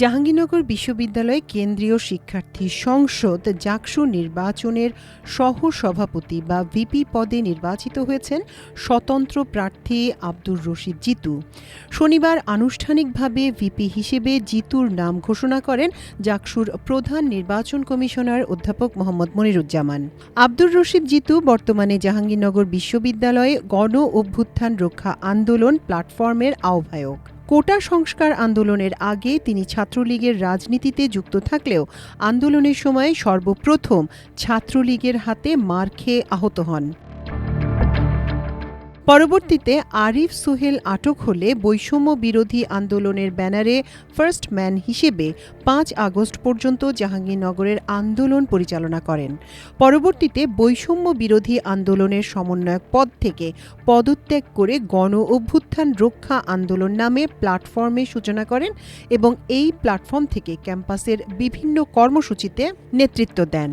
জাহাঙ্গীরনগর বিশ্ববিদ্যালয় কেন্দ্রীয় শিক্ষার্থী সংসদ জাকসু নির্বাচনের সহ সভাপতি বা ভিপি পদে নির্বাচিত হয়েছেন স্বতন্ত্র প্রার্থী আব্দুর রশিদ জিতু। শনিবার আনুষ্ঠানিকভাবে ভিপি হিসেবে জিতুর নাম ঘোষণা করেন জাকসুর প্রধান নির্বাচন কমিশনার অধ্যাপক মোহাম্মদ মনিরুজ্জামান। আব্দুর রশিদ জিতু বর্তমানে জাহাঙ্গীরনগর বিশ্ববিদ্যালয়ে গণ অভ্যুত্থান রক্ষা আন্দোলন প্ল্যাটফর্মের আহ্বায়ক। কোটা সংস্কার আন্দোলনের আগে তিনি ছাত্রলীগের রাজনীতিতে যুক্ত থাকলেও আন্দোলনের সময় সর্বপ্রথম ছাত্রলীগের হাতে মার খেয়ে আহত হন। পরবর্তীতে আরিফ সোহেল আটক হলে বৈষম্য বিরোধী আন্দোলনের ব্যানারে ফার্স্ট ম্যান হিসেবে পাঁচ আগস্ট পর্যন্ত জাহাঙ্গীরনগরের আন্দোলন পরিচালনা করেন। পরবর্তীতে বৈষম্য বিরোধী আন্দোলনের সমন্বয়ক পদ থেকে পদত্যাগ করে গণ অভ্যুত্থান রক্ষা আন্দোলন নামে প্ল্যাটফর্মে সূচনা করেন এবং এই প্ল্যাটফর্ম থেকে ক্যাম্পাসের বিভিন্ন কর্মসূচিতে নেতৃত্ব দেন।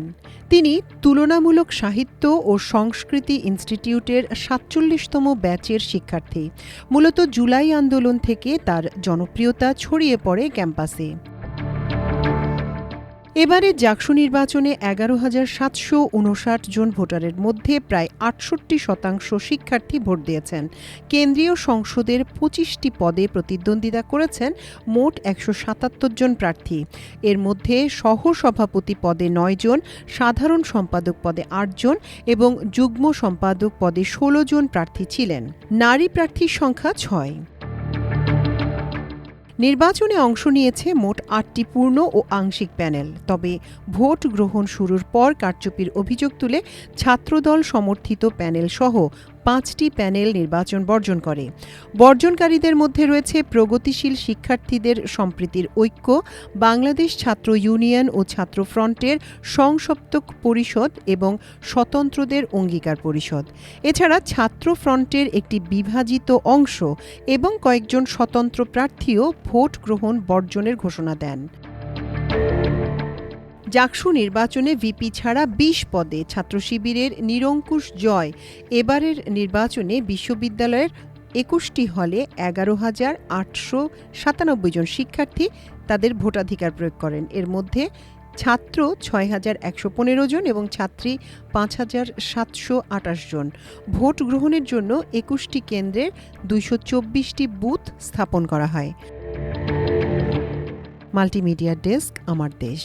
তিনি তুলনামূলক সাহিত্য ও সংস্কৃতি ইনস্টিটিউটের সাতচল্লিশতম ব্যাচের শিক্ষার্থী। মূলত জুলাই আন্দোলন থেকে তার জনপ্রিয়তা ছড়িয়ে পড়ে ক্যাম্পাসে। এবারে জাকসু নির্বাচনে এগারো হাজার সাতশো উনষাট জন ভোটারের মধ্যে প্রায় আটষট্টি শতাংশ শিক্ষার্থী ভোট দিয়েছেন। কেন্দ্রীয় সংসদের পঁচিশটি পদে প্রতিদ্বন্দ্বিতা করেছেন মোট একশো সাতাত্তর জন প্রার্থী। এর মধ্যে সহ সভাপতি পদে নয় জন, সাধারণ সম্পাদক পদে আটজন এবং যুগ্ম সম্পাদক পদে ষোলো জন প্রার্থী ছিলেন। নারী প্রার্থীর সংখ্যা ছয়। নির্বাচনে অংশ নিয়েছে মোট আটটি পূর্ণ ও আংশিক প্যানেল। তবে ভোট গ্রহণ শুরুর পর কারচুপির অভিযোগ তুলে ছাত্রদল সমর্থিত প্যানেল সহ পাঁচটি প্যানেল নির্বাচন বর্জন করে। বর্জনকারীদের মধ্যে রয়েছে প্রগতিশীল শিক্ষার্থীদের সম্প্রীতির ঐক্য, বাংলাদেশ ছাত্র ইউনিয়ন ও ছাত্র ফ্রন্টের সংসপ্তক পরিষদ এবং স্বতন্ত্রদের অঙ্গীকার পরিষদ। এছাড়া ছাত্র ফ্রন্টের একটি বিভাজিত অংশ এবং কয়েকজন স্বতন্ত্র প্রার্থীও ভোট গ্রহণ বর্জনের ঘোষণা দেন। জাকসু নির্বাচনে ভিপি ছাড়া বিশ পদে ছাত্র শিবিরের নিরঙ্কুশ জয়। এবারের নির্বাচনে বিশ্ববিদ্যালয়ের একুশটি হলে এগারো হাজার আটশো সাতানব্বই জন শিক্ষার্থী তাদের ভোটাধিকার প্রয়োগ করেন। এর মধ্যে ছাত্র ছয় হাজার একশো পনেরো জন এবং ছাত্রী পাঁচ হাজার সাতশো আটাশ জন। ভোট গ্রহণের জন্য একুশটি কেন্দ্রের দুইশো চব্বিশটি বুথ স্থাপন করা হয়। মাল্টিমিডিয়া ডেস্ক, আমার দেশ।